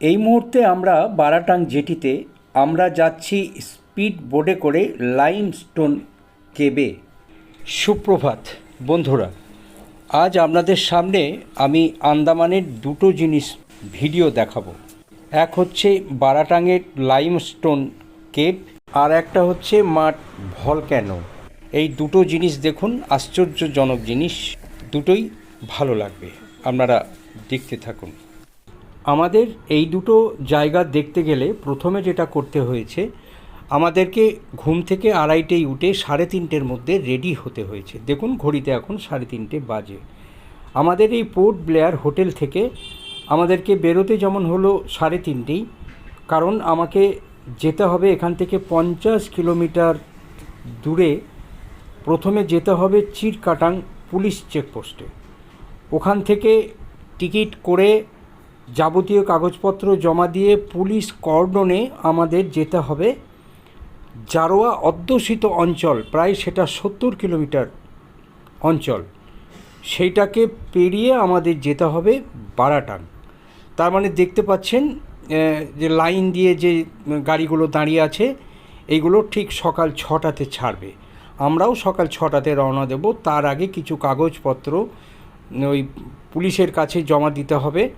এই মুহূর্তে আমরা বারাটাং জেটিতে, আমরা যাচ্ছি স্পিড বোর্ডে করে লাইমস্টোন কেবে। সুপ্রভাত, বন্ধুরা, আজ আপনাদের সামনে আমি আন্দামানের দুটো জিনিস ভিডিও দেখাবো। এক হচ্ছে বারাটাঙের লাইমস্টোন কেভ আর একটা হচ্ছে মাঠ ভলক্যানো। এই দুটো জিনিস দেখুন, আশ্চর্যজনক জিনিস, দুটোই ভালো লাগবে। আপনারা দেখতে থাকুন। আমাদের এই দুটো জায়গা দেখতে গেলে প্রথমে যেটা করতে হয়েছে, আমাদেরকে ঘুম থেকে আড়াইটেই উঠে সাড়ে তিনটের মধ্যে রেডি হতে হয়েছে। দেখুন, ঘড়িতে এখন সাড়ে তিনটে বাজে। আমাদের এই পোর্ট ব্লেয়ার হোটেল থেকে আমাদেরকে বেরোতে যেমন হলো সাড়ে তিনটেই, কারণ আমাকে যেতে হবে এখান থেকে পঞ্চাশ কিলোমিটার দূরে। প্রথমে যেতে হবে চিরকাটাং পুলিশ চেকপোস্টে। ওখান থেকে টিকিট করে যাবতীয় কাগজপত্র জমা দিয়ে পুলিশ কর্ডনে আমাদের যেতে হবে। জারোয়া অধ্যুষিত অঞ্চল, প্রায় সেটা সত্তর কিলোমিটার অঞ্চল। সেইটাকে পেরিয়ে আমাদের যেতে হবে বারাটান। তার মানে দেখতে পাচ্ছেন যে লাইন দিয়ে যে গাড়িগুলো দাঁড়িয়ে আছে, এইগুলো ঠিক সকাল ছটাতে ছাড়বে। আমরাও সকাল ছটাতে রওনা দেব। তার আগে কিছু কাগজপত্র, ওই পুলিশের কাছে জমা দিতে হবে।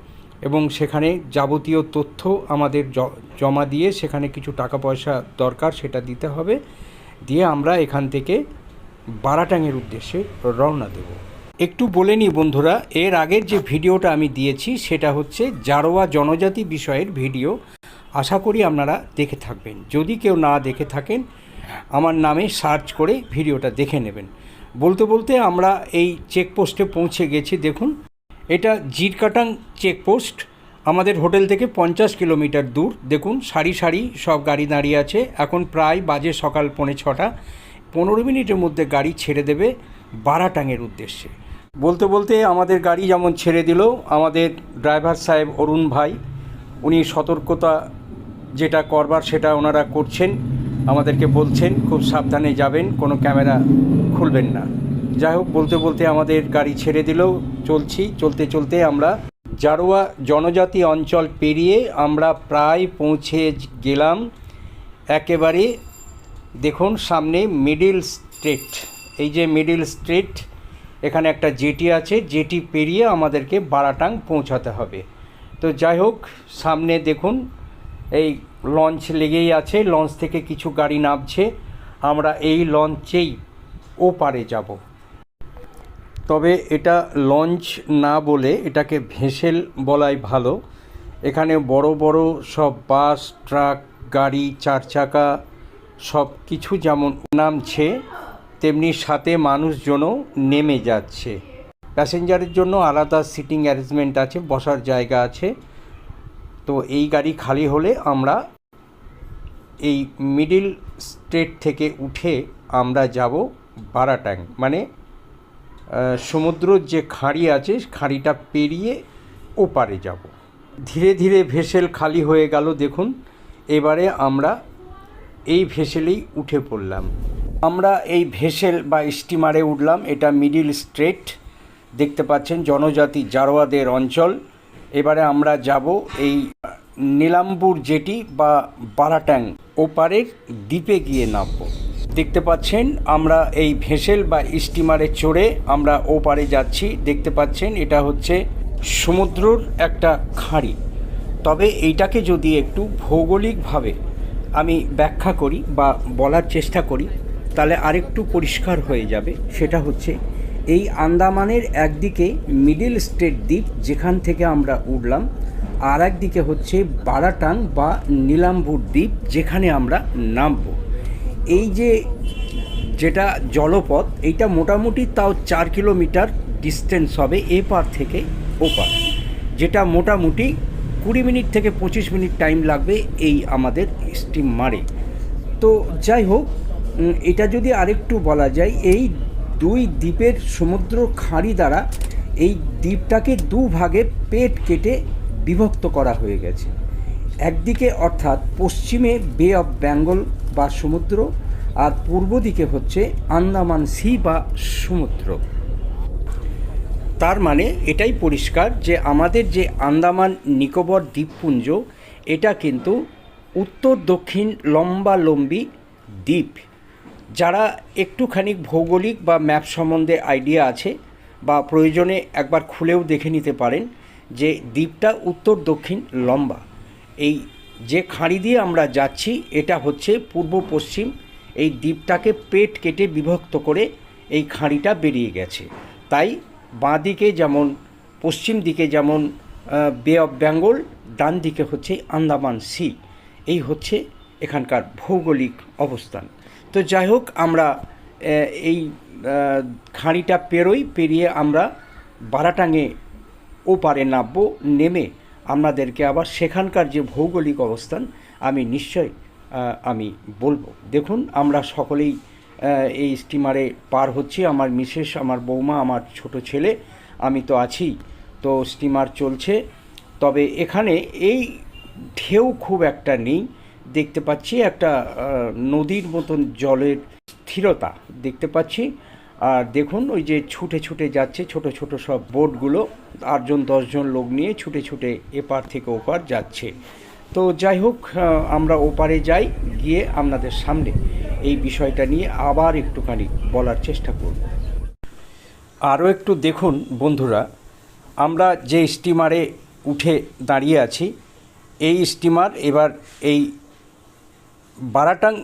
এবং সেখানে যাবতীয় তথ্য আমাদের জমা দিয়ে সেখানে কিছু টাকা পয়সা দরকার সেটা দিতে হবে। দিয়ে আমরা এখান থেকে বারাটাঙের উদ্দেশ্যে রওনা দেব। একটু বলে নিই বন্ধুরা, এর আগের যে ভিডিওটা আমি দিয়েছি সেটা হচ্ছে জারোয়া জনজাতি বিষয়ের ভিডিও। আশা করি আপনারা দেখে থাকবেন। যদি কেউ না দেখে থাকেন, আমার নামে সার্চ করে ভিডিওটা দেখে নেবেন। বলতে বলতে আমরা এই চেকপোস্টে পৌঁছে গেছি, দেখুন। এটা জিরকাটাং চেকপোস্ট। আমাদের হোটেল থেকে পঞ্চাশ কিলোমিটার দূর। দেখুন, সারি সারি সব গাড়ি দাঁড়িয়ে আছে। এখন প্রায় বাজে সকাল পৌনে ছটা। পনেরো মিনিটের মধ্যে গাড়ি ছেড়ে দেবে বারাটাঙের উদ্দেশ্যে। বলতে বলতে আমাদের গাড়ি যেমন ছেড়ে দিল, আমাদের ড্রাইভার সাহেব অরুণ ভাই, উনি সতর্কতা যেটা করবার সেটা ওনারা করছেন, আমাদেরকে বলছেন, খুব সাবধানে যাবেন, কোনো ক্যামেরা খুলবেন না। যাই হোক, বলতে বলতে আমাদের গাড়ি ছেড়ে দিলেও চলছি, চলতে চলতে আমরা জারোয়া জনজাতি অঞ্চল পেরিয়ে আমরা প্রায় পৌঁছে গেলাম একেবারে, দেখুন সামনে মিডিল স্ট্রিট। এই যে মিডিল স্ট্রিট, এখানে একটা জেটি আছে, জেটি পেরিয়ে আমাদেরকে বারাটাং পৌঁছাতে হবে। তো যাই হোক, সামনে দেখুন, এই লঞ্চ লেগেই আছে, লঞ্চ থেকে কিছু গাড়ি নামছে। আমরা এই লঞ্চেই ওপারে যাব। তবে এটা লঞ্চ না বলে এটাকে ভেসেল বলাই ভালো। এখানে বড় বড় সব বাস, ট্রাক, গাড়ি চার চাকা সব কিছু যেমন নামছে, তেমনি সাথে মানুষজনও নেমে যাচ্ছে। প্যাসেঞ্জারের জন্য আলাদা সিটিং অ্যারেঞ্জমেন্ট আছে, বসার জায়গা আছে। তো এই গাড়ি খালি হলে আমরা এই মিডিল স্টেট থেকে উঠে আমরা যাব বারাটাং। মানে সমুদ্রর যে খাঁড়ি আছে, খাঁড়িটা পেরিয়ে ওপারে যাব। ধীরে ধীরে ভেসেল খালি হয়ে গেল, দেখুন। এবারে আমরা এই ভেসেলেই উঠে পড়লাম। আমরা এই ভেসেল বা স্টিমারে উঠলাম, এটা মিডিল স্ট্রেট। দেখতে পাচ্ছেন, জনজাতি জারোয়াদের অঞ্চল। এবারে আমরা যাব এই নীলাম্বুর জেটি বা বারাট্যাং ওপারের দ্বীপে গিয়ে নামবো। দেখতে পাচ্ছেন, আমরা এই ভেসেল বা স্টিমারে চড়ে আমরা ওপারে যাচ্ছি। দেখতে পাচ্ছেন, এটা হচ্ছে সমুদ্রর একটা খাঁড়ি। তবে এইটাকে যদি একটু ভৌগোলিকভাবে আমি ব্যাখ্যা করি বা বলার চেষ্টা করি, তাহলে আরেকটু পরিষ্কার হয়ে যাবে। সেটা হচ্ছে, এই আন্দামানের একদিকে মিডিল স্টেট দ্বীপ, যেখান থেকে আমরা উঠলাম, আর একদিকে হচ্ছে বারাটাং বা নীলাম্বুর দ্বীপ, যেখানে আমরা নামবো। এই যে যেটা জলপথ, এইটা মোটামুটি তাও চার কিলোমিটার ডিস্টেন্স হবে এ পার থেকে ও পার। যেটা মোটামুটি কুড়ি মিনিট থেকে পঁচিশ মিনিট টাইম লাগবে এই আমাদের স্টিম মারে। তো যাই হোক এটা যদি আরেকটু বলা যায়, এই দুই দ্বীপের সমুদ্র খাঁড়ি দ্বারা এই দ্বীপটাকে দু ভাগে পেট কেটে বিভক্ত করা হয়ে গেছে। একদিকে অর্থাৎ পশ্চিমে বে অফ বেঙ্গল বা সমুদ্র, আর পূর্ব দিকে হচ্ছে আন্দামান সি বা সমুদ্র। তার মানে এটাই পরিষ্কার যে আমাদের যে আন্দামান নিকোবর দ্বীপপুঞ্জ, এটা কিন্তু উত্তর দক্ষিণ লম্বালম্বী দ্বীপ, যারা একটুখানি ভৌগোলিক বা ম্যাপ সম্বন্ধে আইডিয়া আছে বা প্রয়োজনে একবার খুলেও দেখে নিতে পারেন যে দ্বীপটা উত্তর দক্ষিণ লম্বা। এই যে খাঁড়ি দিয়ে আমরা যাচ্ছি, এটা হচ্ছে পূর্ব পশ্চিম, এই দ্বীপটাকে পেট কেটে বিভক্ত করে এই খাঁড়িটা বেরিয়ে গেছে। তাই বাঁ দিকে যেমন, পশ্চিম দিকে যেমন বে অফ বেঙ্গল ডান দিকে হচ্ছে আন্দামান সি। এই হচ্ছে এখানকার ভৌগোলিক অবস্থান। তো যাই হোক, আমরা এই খাঁড়িটা পেরোই, পেরিয়ে আমরা বারাটাঙে ওপারে নামবো, নেমে আপনাদেরকে আবার সেখানকার যে ভৌগোলিক অবস্থান, আমি নিশ্চয় আমি বলব। দেখুন, আমরা সকলেই এই স্টিমারে পার হচ্ছি। আমার মিসেস, আমার বৌমা, আমার ছোট ছেলে, আমি তো আছি। তো স্টিমার চলছে। তবে এখানে এই ঢেউ খুব একটা নেই। দেখতে পাচ্ছি একটা নদীর মতন জলের স্থিরতা। দেখতে পাচ্ছি। আর দেখুন, ওই যে ছুটে ছুটে যাচ্ছে, ছোট ছোট সব বোটগুলো, আটজন, দশজন লোক নিয়ে ছুটে ছুটে এপার থেকে ওপার যাচ্ছে। তো যাই হোক আমরা ওপারে যাই, গিয়ে আপনাদের সামনে এই বিষয়টা নিয়ে আবার একটুখানি বলার চেষ্টা করব। আরও একটু দেখুন বন্ধুরা, আমরা যে স্টিমারে উঠে দাঁড়িয়ে আছি, এই স্টিমার এবার এই বারাটাং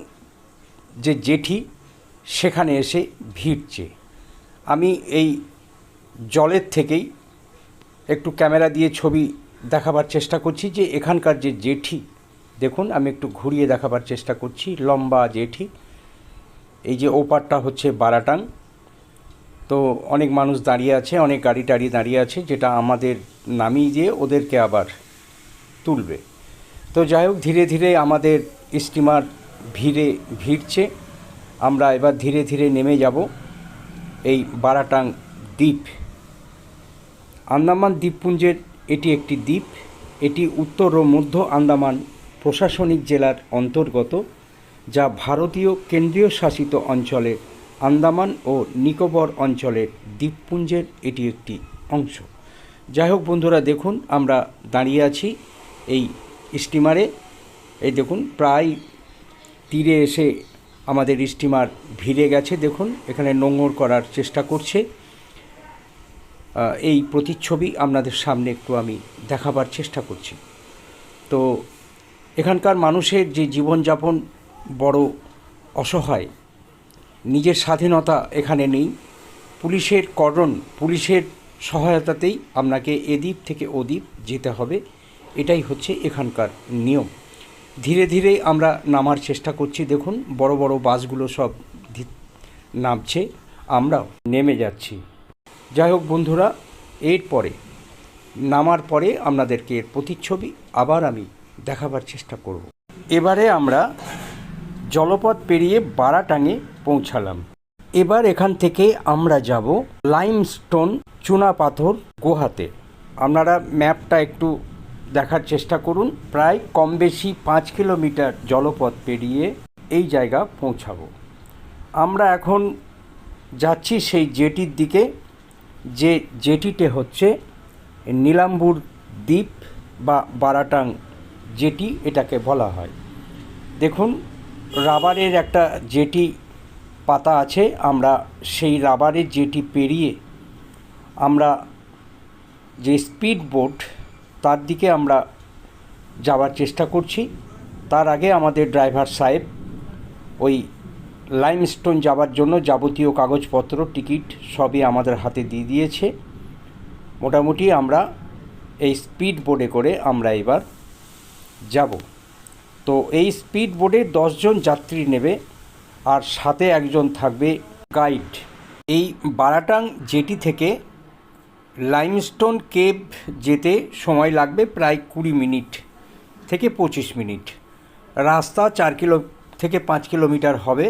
যে জেঠি সেখানে এসে ভিড়ছে। আমি এই জলের থেকেই একটু ক্যামেরা দিয়ে ছবি দেখাবার চেষ্টা করছি যে এখানকার যে জেঠি, দেখুন আমি একটু ঘুরিয়ে দেখাবার চেষ্টা করছি, লম্বা জেঠি, এই যে ওপারটা হচ্ছে বারাটাং। তো অনেক মানুষ দাঁড়িয়ে আছে, অনেক গাড়ি টাড়ি দাঁড়িয়ে আছে, যেটা আমাদের নামিয়ে দিয়ে ওদেরকে আবার তুলবে। তো যাই হোক, ধীরে ধীরে আমাদের স্টিমার ভিড়ে ভিড়ছে। আমরা এবার ধীরে ধীরে নেমে যাব এই বারাটাং দ্বীপ। আন্দামান দ্বীপপুঞ্জের এটি একটি দ্বীপ। এটি উত্তর ও মধ্য আন্দামান প্রশাসনিক জেলার অন্তর্গত, যা ভারতীয় কেন্দ্রীয় শাসিত অঞ্চলের আন্দামান ও নিকোবর অঞ্চলের দ্বীপপুঞ্জের এটি একটি অংশ। যাই হোক বন্ধুরা, দেখুন আমরা দাঁড়িয়ে আছি এই স্টিমারে। এই দেখুন, প্রায় তীরে এসে আমাদের স্টিমার ভিড়ে গেছে, দেখুন, এখানে নোঙর করার চেষ্টা করছে। এই প্রতিচ্ছবি আপনাদের সামনে একটু আমি দেখাবার চেষ্টা করছি। তো, এখানকার মানুষের যে জীবনযাপন বড় অসহায়, নিজের স্বাধীনতা এখানে নেই। পুলিশের করণ পুলিশের সহায়তাতেই আপনাকে এদ্বীপ থেকে ওদ্বীপ যেতে হবে। এটাই হচ্ছে এখানকার নিয়ম। ধীরে ধীরে আমরা নামার চেষ্টা করছি। দেখুন, বড় বড় বাসগুলো সব নামছে। আমরাও নেমে যাচ্ছি। যাই হোক বন্ধুরা এরপরে নামার পরে আপনাদেরকে এর প্রতিচ্ছবি আবার আমি দেখাবার চেষ্টা করব। এবারে আমরা জলপথ পেরিয়ে বারাটাঙে পৌঁছালাম। এবার এখান থেকে আমরা যাব লাইমস্টোন চুনা পাথর গুহাতে। আপনারা ম্যাপটা একটু দেখার চেষ্টা করুন। প্রায় কম বেশি পাঁচ কিলোমিটার জলপথ পেরিয়ে এই জায়গা পৌঁছাবো। আমরা এখন যাচ্ছি সেই জেটির দিকে। যে জেটিতে হচ্ছে নীলাম্বুর দ্বীপ বা বারাটাং জেটি এটাকে বলা হয়। দেখুন, রাবারের একটা জেটি পাতা আছে। আমরা সেই রাবারের জেটি পেরিয়ে আমরা যে স্পিড বোট তার দিকে আমরা যাওয়ার চেষ্টা করছি। তার আগে আমাদের ড্রাইভার সাহেব ওই লাইমস্টোন যাওয়ার জন্য যাবতীয় কাগজপত্র, টিকিট সবই আমাদের হাতে দিয়ে দিয়েছে। মোটামুটি আমরা এই স্পিড বোর্ডে করে আমরা এবার যাব। তো এই স্পিড বোর্ডে দশজন যাত্রী নেবে আর সাথে একজন থাকবে গাইড এই বারাটাং জেটি থেকে লাইমস্টোন কেভ যেতে সময় লাগবে প্রায় কুড়ি মিনিট থেকে পঁচিশ মিনিট। রাস্তা চার কিলো থেকে পাঁচ কিলোমিটার হবে।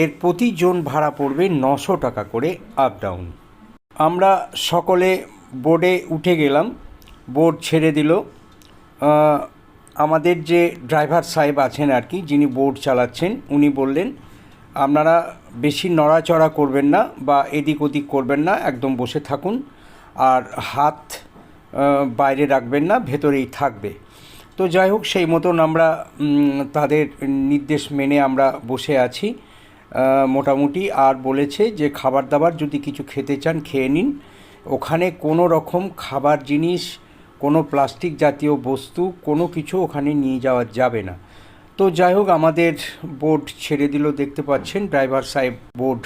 এর প্রতিজন ভাড়া পড়বে নশো টাকা করে আপ ডাউন আমরা সকলে বোর্ডে উঠে গেলাম। বোর্ড ছেড়ে দিল। আমাদের যে ড্রাইভার সাহেব আছেন আর কি, যিনি বোর্ড চালাচ্ছেন, উনি বললেন, আপনারা বেশি নড়াচড়া করবেন না বা এদিক ওদিক করবেন না, একদম বসে থাকুন। আর হাত বাইরে রাখবেন না, ভেতরেই থাকবে। তো যাই হোক, সেই মতন আমরা তাদের নির্দেশ মেনে আমরা বসে আছি। মোটামুটি আর বলেছে যে খাবার দাবার যদি কিছু খেতে চান, খেয়ে নিন। ওখানে কোনো রকম খাবার জিনিস, কোনো প্লাস্টিক জাতীয় বস্তু, কোনো কিছু ওখানে নিয়ে যাওয়া যাবে না। তো যাই হোক, আমাদের বোর্ড ছেড়ে দিল, দেখতে পাচ্ছেন, ড্রাইভার সাহেব বোর্ড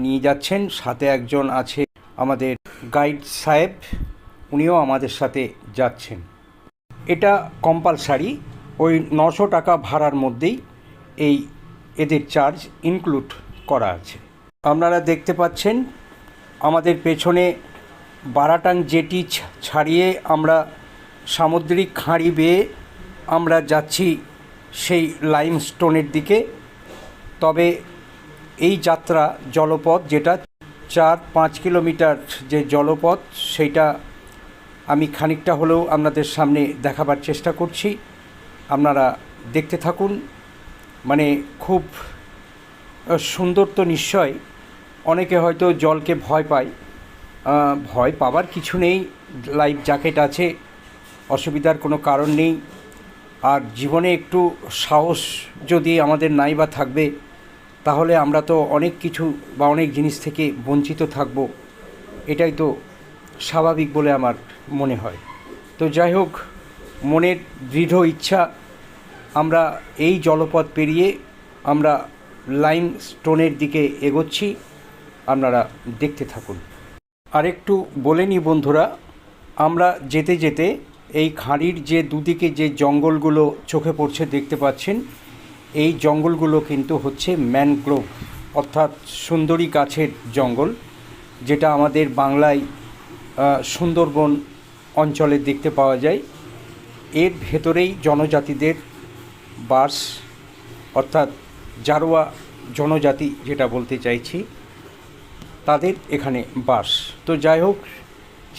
নিয়ে যাচ্ছেন। সাথে একজন আছে আমাদের গাইড সাহেব, উনিও আমাদের সাথে যাচ্ছেন। এটা কম্পালসারি ওই নশো টাকা ভাড়ার মধ্যেই এই এদের চার্জ ইনক্লুড করা আছে। আপনারা দেখতে পাচ্ছেন, আমাদের পেছনে বারাটাং জেটি ছাড়িয়ে আমরা সামুদ্রিক খাঁড়ি বেয়ে আমরা যাচ্ছি সেই লাইমস্টোনের দিকে। তবে এই যাত্রা জলপথ যেটা চার পাঁচ কিলোমিটার যে জলপথ, সেইটা আমি খানিকটা হলেও আপনাদের সামনে দেখাবার চেষ্টা করছি। আপনারা দেখতে থাকুন। মানে খুব সুন্দর তো নিশ্চয়। অনেকে হয়তো জলকে ভয় পায়। ভয় পাবার কিছু নেই। লাইফ জ্যাকেট আছে, অসুবিধার কোনো কারণ নেই। আর জীবনে একটু সাহস যদি আমাদের নাই বা থাকবে তাহলে আমরা তো অনেক কিছু বা অনেক জিনিস থেকে বঞ্চিত থাকব। এটাই তো স্বাভাবিক বলে আমার মনে হয়। তো যাই হোক, মনের দৃঢ় ইচ্ছা, আমরা এই জলপথ পেরিয়ে আমরা লাইম স্টোনের দিকে এগোচ্ছি। আপনারা দেখতে থাকুন। আর একটু বলে নিই বন্ধুরা, আমরা যেতে যেতে এই খাঁড়ির যে দুদিকে যে জঙ্গলগুলো চোখে পড়ছে দেখতে পাচ্ছেন এই জঙ্গলগুলো কিন্তু হচ্ছে ম্যানগ্রোভ, অর্থাৎ সুন্দরী গাছের জঙ্গল, যেটা আমাদের বাংলায় সুন্দরবন অঞ্চলে দেখতে পাওয়া যায়। এর ভেতরেই জনজাতিদের বাস, অর্থাৎ জারোয়া জনজাতি যেটা বলতে চাইছি, তাদের এখানে বাস। তো যাই হোক,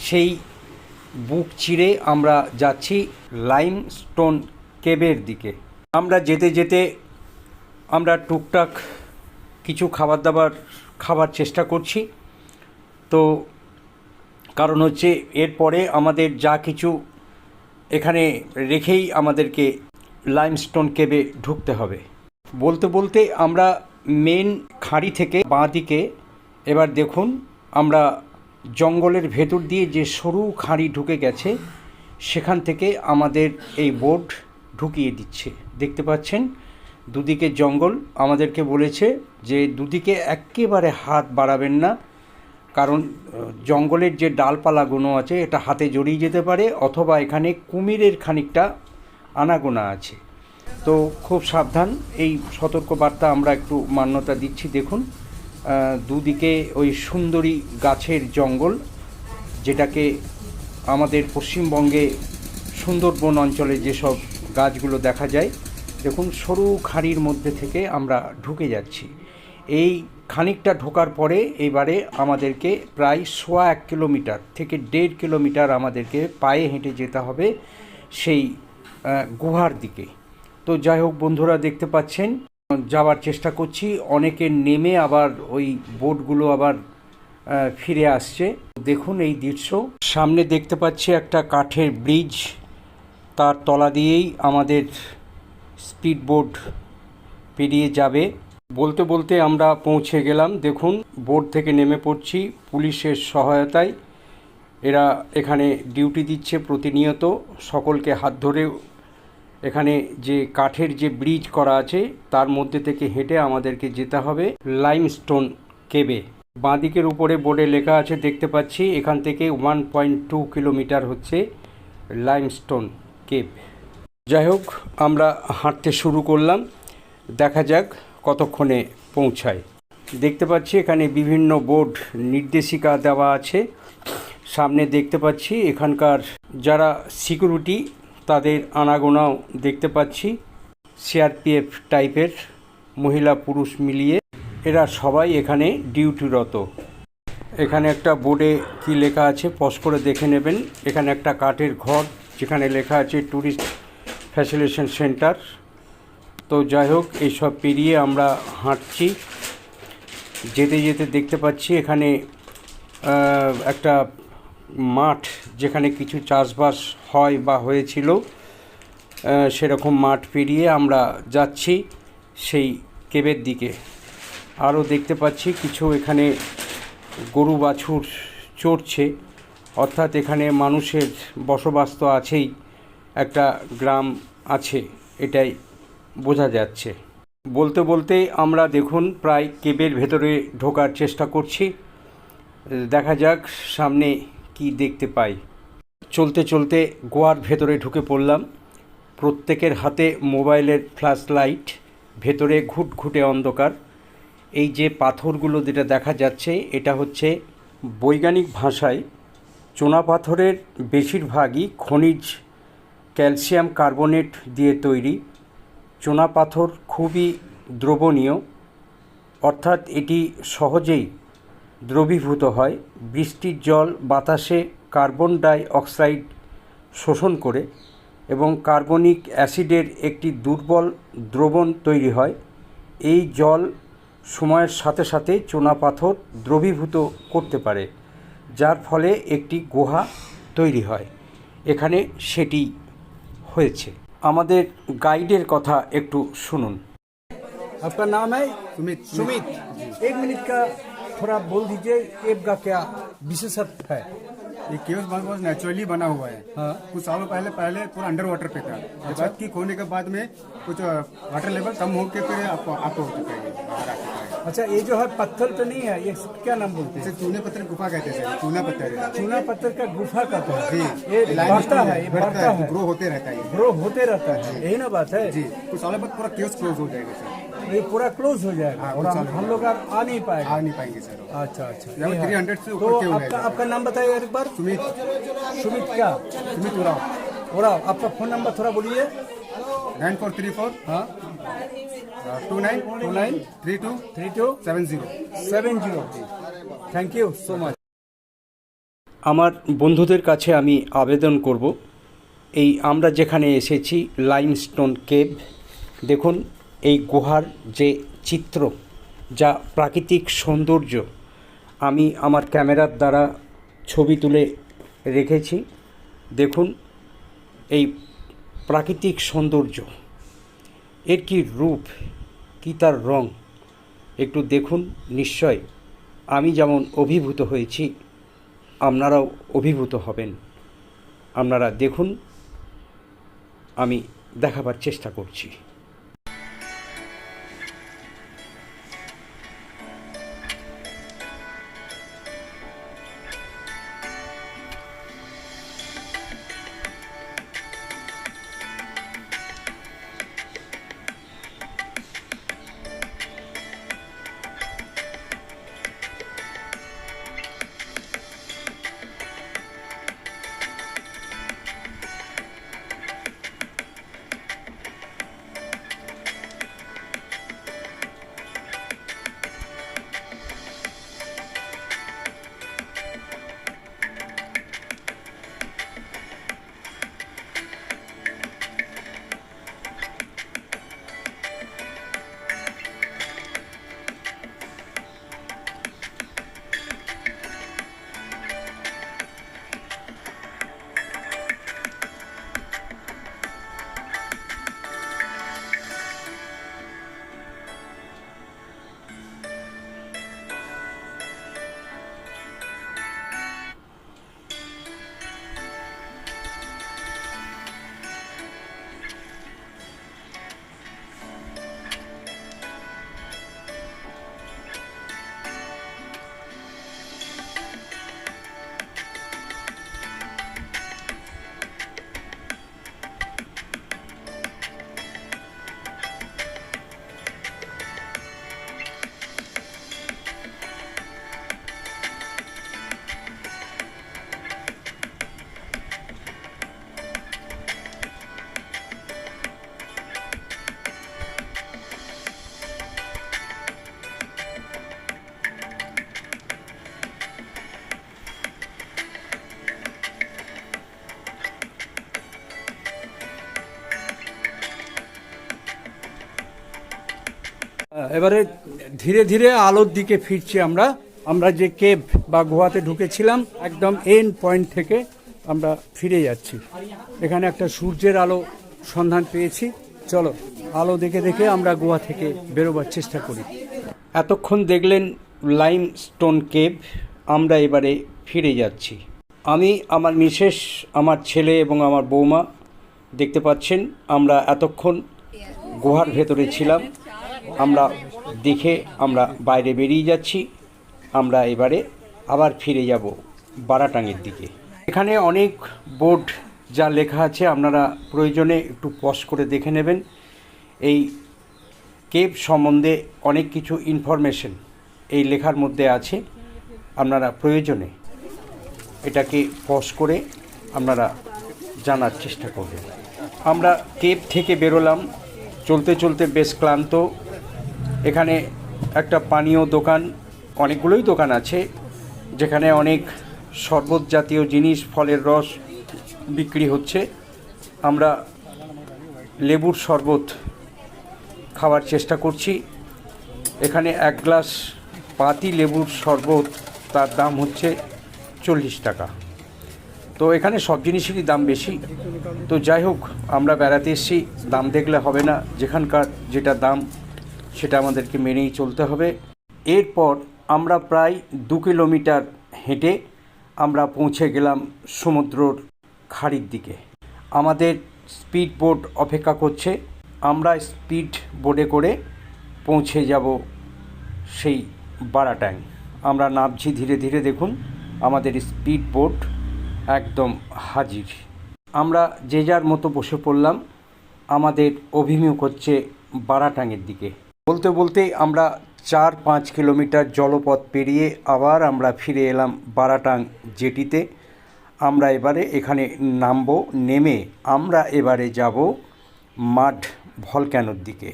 সেই বুক চিরে আমরা যাচ্ছি লাইম স্টোন কেবের দিকে। আমরা যেতে যেতে আমরা টুকটাক কিছু খাবার দাবার খাবার চেষ্টা করছি। তো কারণ হচ্ছে এরপরে আমাদের যা কিছু এখানে রেখেই আমাদেরকে লাইমস্টোন কেবে ঢুকতে হবে। বলতে বলতে আমরা মেন খাঁড়ি থেকে বাঁ দিকে এবার দেখুন আমরা জঙ্গলের ভেতর দিয়ে যে সরু খাঁড়ি ঢুকে গেছে, সেখান থেকে আমাদের এই বোট ঢুকিয়ে দিচ্ছে। দেখতে পাচ্ছেন? দুদিকে জঙ্গল আমাদেরকে বলেছে যে দুদিকে একেবারে হাত বাড়াবেন না, কারণ জঙ্গলের যে ডালপালাগুলো আছে এটা হাতে জড়িয়ে যেতে পারে অথবা এখানে কুমিরের খানিকটা আনাগোনা আছে। তো খুব সাবধান, এই সতর্কবার্তা আমরা একটু মান্যতা দিচ্ছি। দেখুন দুদিকে ওই সুন্দরী গাছের জঙ্গল, যেটাকে আমাদের পশ্চিমবঙ্গে সুন্দরবন অঞ্চলে যেসব গাছগুলো দেখা যায় দেখুন, সরু খাঁড়ির মধ্যে থেকে আমরা ঢুকে যাচ্ছি। এই খানিকটা ঢোকার পরে এবারে আমাদেরকে প্রায় সোয়া এক কিলোমিটার থেকে দেড় কিলোমিটার আমাদেরকে পায়ে হেঁটে যেতে হবে সেই গুহার দিকে। তো যাই হোক, বন্ধুরা দেখতে পাচ্ছেন, যাওয়ার চেষ্টা করছি। অনেকে নেমে আবার ওই বোটগুলো আবার ফিরে আসছে। দেখুন এই দৃশ্য। সামনে দেখতে পাচ্ছি একটা কাঠের ব্রিজ। তার তলা দিয়েই আমাদের স্পিড বোট পেরিয়ে যাবে। বলতে বলতে আমরা পৌঁছে গেলাম। দেখুন, বোট থেকে নেমে পড়ছি পুলিশের সহায়তায়। এরা এখানে ডিউটি দিচ্ছে প্রতিনিয়ত। সকলকে হাত ধরে এখানে যে কাঠের যে ব্রিজ করা আছে, তার মধ্যে থেকে হেঁটে আমাদেরকে যেতে হবে লাইমস্টোন কেবে। বাঁদিকের উপরে বোর্ডে লেখা আছে, দেখতে পাচ্ছি, এখান থেকে ওয়ান পয়েন্ট টু কিলোমিটার হচ্ছে লাইমস্টোন কেব। যাই হোক আমরা হাঁটতে শুরু করলাম। দেখা যাক কতক্ষণে পৌঁছায়। দেখতে পাচ্ছি এখানে বিভিন্ন বোর্ড নির্দেশিকা দেওয়া আছে। সামনে দেখতে পাচ্ছি এখানকার যারা সিকিউরিটি, তাদের আনাগোনাও দেখতে পাচ্ছি। সিআরপিএফ টাইপের মহিলা পুরুষ মিলিয়ে এরা সবাই এখানে ডিউটিরত। এখানে একটা বোর্ডে কি লেখা আছে, পজ করে দেখে নেবেন। এখানে একটা কাঠের ঘর, যেখানে লেখা আছে ট্যুরিস্ট ফ্যাসিলিটেশন সেন্টার তো যাই হোক এইসব পেরিয়ে আমরা হাঁটছি। যেতে যেতে দেখতে পাচ্ছি এখানে একটা মাঠ যেখানে কিছু চাষবাস হয় বা হয়েছিল। সেরকম মাঠ পেরিয়ে আমরা যাচ্ছি সেই কেবের দিকে। আরও দেখতে পাচ্ছি কিছু এখানে গরু বাছুর চড়ছে। অর্থাৎ এখানে মানুষের বসবাস তো আছেই। একটা গ্রাম আছে, এটাই বোঝা যাচ্ছে। বলতে বলতে আমরা দেখুন প্রায় কেবের ভেতরে ঢোকার চেষ্টা করছি। দেখা যাক সামনে কি দেখতে পাই। চলতে চলতে গোয়ার ভেতরে ঢুকে পড়লাম। প্রত্যেকের হাতে মোবাইলের ফ্ল্যাশ লাইট, ভেতরে ঘুটঘুটে অন্ধকার। এই যে পাথরগুলো যেটা দেখা যাচ্ছে, এটা হচ্ছে বৈজ্ঞানিক ভাষায় চোনা পাথরের বেশিরভাগই খনিজ ক্যালসিয়াম কার্বনেট দিয়ে তৈরি চোনা পাথর খুবই দ্রবণীয়, অর্থাৎ এটি সহজেই দ্রবীভূত হয়। বৃষ্টির জল বাতাসে কার্বন ডাই অক্সাইড শোষণ করে এবং কার্বনিক অ্যাসিডের একটি দুর্বল দ্রবণ তৈরি হয়। এই জল সময়ের সাথে সাথে চোনা পাথর দ্রবীভূত করতে পারে, যার ফলে একটি গুহা তৈরি হয়। এখানে সেটি হয়েছে আমাদের গাইডের কথা একটু শুনুন आपका नाम है सुमित सुमित एक मिनट का थोड़ा बोल दीजिए केब का क्या विशेषत्व है ये केव्स बहुत बहुत नेचुरली बना हुआ है। हाँ। कुछ सालों पहले पहले पूरा अंडर वाटर पे था। जब की खोने के बाद में कुछ वाटर लेवल कम होकर फिर आपको आपको हो चुका है। अच्छा ये जो है पत्थर तो नहीं है ये क्या नाम बोलते हैं? चूने पत्थर गुफा कहते हैं चूना पत्थर चूना पत्थर का गुफा का तो जी। ये बढ़ता है ये बढ़ता है ग्रो होते रहता है। ग्रो होते रहता है। यही ना बात है। जी। कुछ सालों बाद पूरा केव्स क्लोज हो जाएगा सर। ये पूरा क्लोज हो जाएगा हाँ, और कुछ हम, सालों हम लोग अब आ नहीं आ पाएगा नहीं पाएंगे सर अच्छा अच्छा यहाँ ये है। 300 से ऊपर तो क्यों है आपका सर? आपका नाम बताइए एक बार सुमित सुमित क्या सुमित उराव और आपका फोन नंबर थोड़ा बोलिए नाइन फोर थ्री फोर हाँ two nine two nine three two three two seven zero seven zero thank you so much আমার বন্ধুদের কাছে আমি আবেদন করব এই আমরা যেখানে এসেছি লাইমস্টোন কেভ দেখুন এই গুহার যে চিত্র, যা প্রাকৃতিক সৌন্দর্য আমি আমার ক্যামেরার দ্বারা ছবি তুলে রেখেছি, দেখুন এই প্রাকৃতিক সৌন্দর্য। এর কি রূপ, কি তার রং, একটু দেখুন নিশ্চয়। আমি যেমন অভিভূত হয়েছি, আপনারাও অভিভূত হবেন। আপনারা দেখুন, আমি দেখাবার চেষ্টা করছি। এবারে ধীরে ধীরে আলোর দিকে ফিরছি আমরা। আমরা যে কেভ বা গুহাতে ঢুকেছিলাম, একদম এন পয়েন্ট থেকে আমরা ফিরে যাচ্ছি। এখানে একটা সূর্যের আলো সন্ধান পেয়েছি। চলো, আলো দেখে দেখে আমরা গোয়া থেকে বেরোবার চেষ্টা করি। এতক্ষণ দেখলেন লাইম স্টোন কেভ আমরা এবারে ফিরে যাচ্ছি। আমি, আমার মিসেস, আমার ছেলে এবং আমার বৌমা দেখতে পাচ্ছেন, আমরা এতক্ষণ গুহার ভেতরে ছিলাম। আমরা দেখে আমরা বাইরে বেরিয়ে যাচ্ছি। আমরা এবারে আবার ফিরে যাব বারাটাঙের দিকে। এখানে অনেক বোর্ড যা লেখা আছে, আপনারা প্রয়োজনে একটু পজ করে দেখে নেবেন। এই কেভ সম্বন্ধে অনেক কিছু ইনফরমেশন এই লেখার মধ্যে আছে, আপনারা প্রয়োজনে এটাকে পজ করে আপনারা জানার চেষ্টা করবেন। আমরা কেভ থেকে বেরোলাম। চলতে চলতে বেশ ক্লান্ত এখানে একটা পানীয় দোকান, অনেকগুলোই দোকান আছে, যেখানে অনেক শরবত জাতীয় জিনিস, ফলের রস বিক্রি হচ্ছে। আমরা লেবুর শরবত খাওয়ার চেষ্টা করছি। এখানে এক গ্লাস পাতি লেবুর শরবত, তার দাম হচ্ছে চল্লিশ টাকা। তো এখানে সব জিনিসেরই দাম বেশি। তো যাই হোক, আমরা বেড়াতে এসেছি, দাম দেখলে হবে না। যেখানকার যেটা দাম সেটা আমাদেরকে মেনেই চলতে হবে। এরপর আমরা প্রায় দু কিলোমিটার হেঁটে আমরা পৌঁছে গেলাম সমুদ্রর খাড়ির দিকে। আমাদের স্পিড বোট অপেক্ষা করছে। আমরা স্পিড বোটে করে পৌঁছে যাব সেই বারাটাং আমরা নামছি ধীরে ধীরে দেখুন, আমাদের স্পিড বোট একদম হাজির। আমরা যে যার মতো বসে পড়লাম, আমাদের অভিমুখ হচ্ছে বারাটাঙের দিকে। বলতে বলতেই আমরা চার পাঁচ কিলোমিটার জলপথ পেরিয়ে আবার আমরা ফিরে এলাম বারাটাং জেটিতে। আমরা এবারে এখানে নামবো, নেমে আমরা এবারে যাব মাঠ ভলক্যানোর দিকে।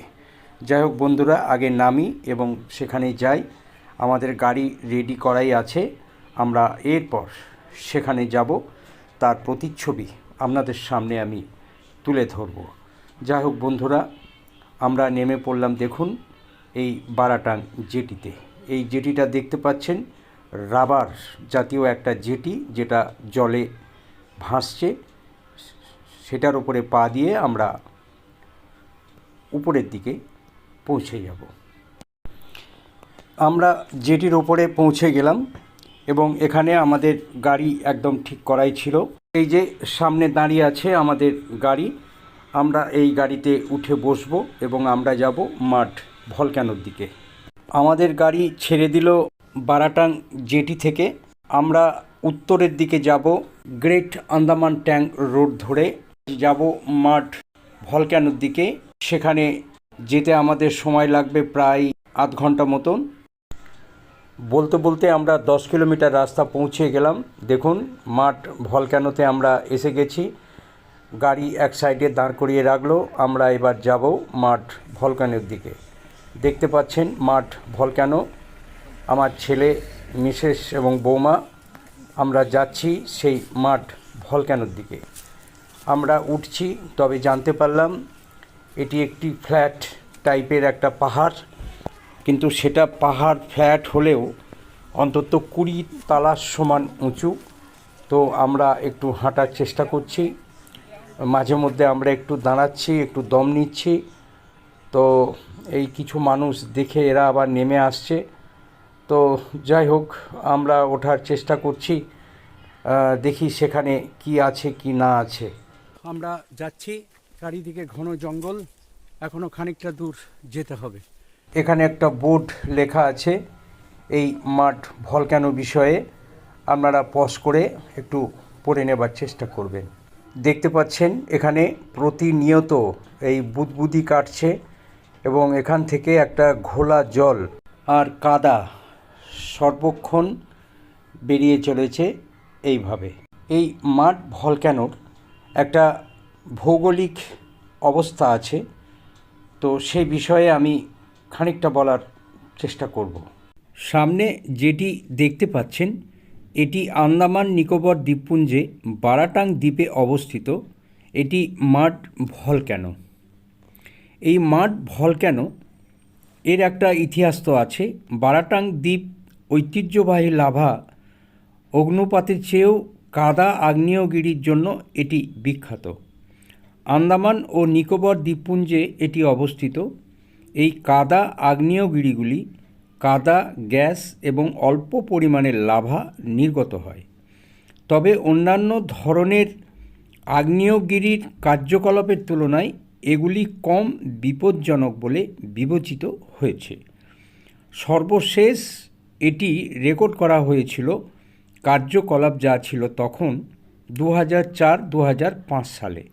যাই হোক বন্ধুরা, আগে নামি এবং সেখানে যাই। আমাদের গাড়ি রেডি করাই আছে। আমরা এরপর সেখানে যাব, তার প্রতিচ্ছবি আপনাদের সামনে আমি তুলে ধরব। যাই হোক বন্ধুরা আমরা নেমে পড়লাম দেখুন এই বারাটাং জেটিতে। এই জেটিটা দেখতে পাচ্ছেন, রাবার জাতীয় একটা জেটি যেটা জলে ভাসছে। সেটার উপরে পা দিয়ে আমরা উপরের দিকে পৌঁছে যাব। আমরা জেটির ওপরে পৌঁছে গেলাম এবং এখানে আমাদের গাড়ি একদম ঠিক করাই ছিল। এই যে সামনে দাঁড়িয়ে আছে আমাদের গাড়ি আমরা এই গাড়িতে উঠে বসবো এবং আমরা যাব মাঠ ভলক্যানোর দিকে। আমাদের গাড়ি ছেড়ে দিল বারাটাং জেটি থেকে। আমরা উত্তরের দিকে যাব গ্রেট আন্দামান ট্যাঙ্ক রোড ধরে। যাব মাঠ ভলক্যানোর দিকে। সেখানে যেতে আমাদের সময় লাগবে প্রায় আধ ঘণ্টা মতন। বলতে বলতে আমরা দশ কিলোমিটার রাস্তা পৌঁছে গেলাম। দেখুন, মাঠ ভলক্যানোতে আমরা এসে গেছি। গাড়ি এক সাইডে দাঁড় করিয়ে রাখল। আমরা এবার যাব মাঠ ভলক্যানোর দিকে। দেখতে পাচ্ছেন মাঠ ভলক্যানো আমার ছেলে, মিসেস এবং বৌমা, আমরা যাচ্ছি সেই মাঠ ভলক্যানোর দিকে। আমরা উঠছি, তবে জানতে পারলাম এটি একটি ফ্ল্যাট টাইপের একটা পাহাড়। কিন্তু সেটা পাহাড় ফ্ল্যাট হলেও অন্তত কুড়ি তালার সমান উঁচু। তো আমরা একটু হাঁটার চেষ্টা করছি। মাঝে মধ্যে আমরা একটু দাঁড়াচ্ছি একটু দম নিচ্ছি। তো এই কিছু মানুষ দেখে এরা আবার নেমে আসছে। তো যাই হোক আমরা ওঠার চেষ্টা করছি। দেখি সেখানে কি আছে কি না আছে। আমরা যাচ্ছি চারিদিকে ঘন জঙ্গল। এখনও খানিকটা দূর যেতে হবে। এখানে একটা বোর্ড লেখা আছে এই মাঠ ভলক্যানো বিষয়ে। আপনারা পজ করে একটু পড়ে নেবার চেষ্টা করবেন। দেখতে পাচ্ছেন, এখানে প্রতিনিয়ত এই বুদবুদি কাটছে এবং এখান থেকে একটা ঘোলা জল আর কাদা সর্বক্ষণ বেরিয়ে চলেছে এইভাবে। এই মাঠ ভলক্যানোর একটা ভৌগোলিক অবস্থা আছে, তো সেই বিষয়ে আমি খানিকটা বলার চেষ্টা করব। সামনে যেটি দেখতে পাচ্ছেন এটি আন্দামান নিকোবর দ্বীপপুঞ্জে বারাটাং দ্বীপে অবস্থিত। এটি মাড ভলক্যানো। এই মাড ভলক্যানো এর একটা ইতিহাস তো আছে। বারাটাং দ্বীপ ঐতিহ্যবাহী লাভা অগ্নুপাতের চেয়েও কাদা আগ্নেয়গিরির জন্য এটি বিখ্যাত। আন্দামান ও নিকোবর দ্বীপপুঞ্জে এটি অবস্থিত। এই কাদা আগ্নেয়গিরিগুলি কাদা, গ্যাস এবং অল্প পরিমাণের লাভা নির্গত হয়। তবে অন্যান্য ধরনের আগ্নেয়গিরির কার্যকলাপের তুলনায় এগুলি কম বিপজ্জনক বলে বিবেচিত হয়েছে। সর্বশেষ এটি রেকর্ড করা হয়েছিল কার্যকলাপ যা ছিল তখন দু হাজার চার দু হাজার পাঁচ সালে।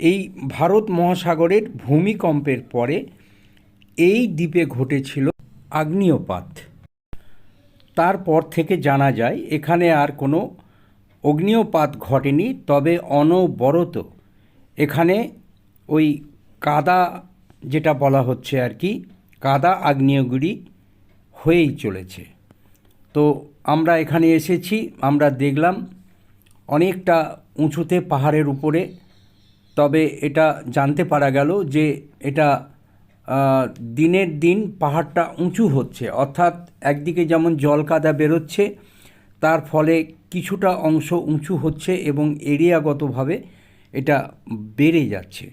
এই ভারত মহাসাগরের ভূমিকম্পের পরে এই দ্বীপে ঘটেছিল আগ্নেয়পাত। তারপর থেকে জানা যায়, এখানে আর কোনো অগ্নিয়পাত ঘটেনি, তবে অনবরত এখানে ওই কাদা যেটা বলা হচ্ছে আর কি, কাদা আগ্নেয়গিরি হয়েই চলেছে। তো আমরা এখানে এসেছি, আমরা দেখলাম অনেকটা উঁচুতে পাহাড়ের উপরে, তবে এটা জানতে পারা গেল যে এটা দিনের দিন পাহাড়টা উঁচু হচ্ছে। অর্থাৎ একদিকে যেমন জল কাদা বেরোচ্ছে, তার ফলে কিছুটা অংশ উঁচু হচ্ছে এবং এরিয়াগতভাবে এটা বেড়ে যাচ্ছে।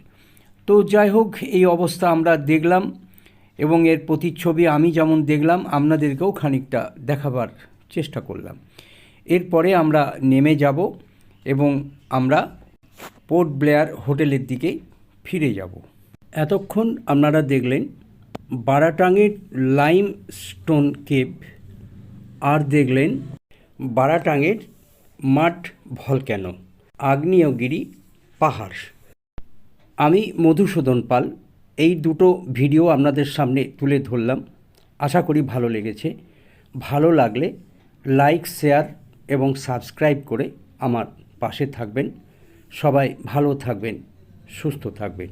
তো যাই হোক, এই অবস্থা আমরা দেখলাম এবং এর প্রতিচ্ছবি আমি যেমন দেখলাম, আপনাদেরকেও খানিকটা দেখাবার চেষ্টা করলাম। এরপরে আমরা নেমে যাব এবং আমরা পোর্ট ব্লেয়ার হোটেলের দিকে ফিরে যাব। এতক্ষণ আপনারা দেখলেন বারাটাঙের লাইম স্টোন কেভ, আর দেখলেন বারাটাঙের মাঠ ভলক্যানো আগ্নেয়গিরি পাহাড়। আমি মধুসূদন পাল, এই দুটো ভিডিও আপনাদের সামনে তুলে ধরলাম। আশা করি ভালো লেগেছে। ভালো লাগলে লাইক, শেয়ার এবং সাবস্ক্রাইব করে আমার পাশে থাকবেন। সবাই ভালো থাকবেন, সুস্থ থাকবেন।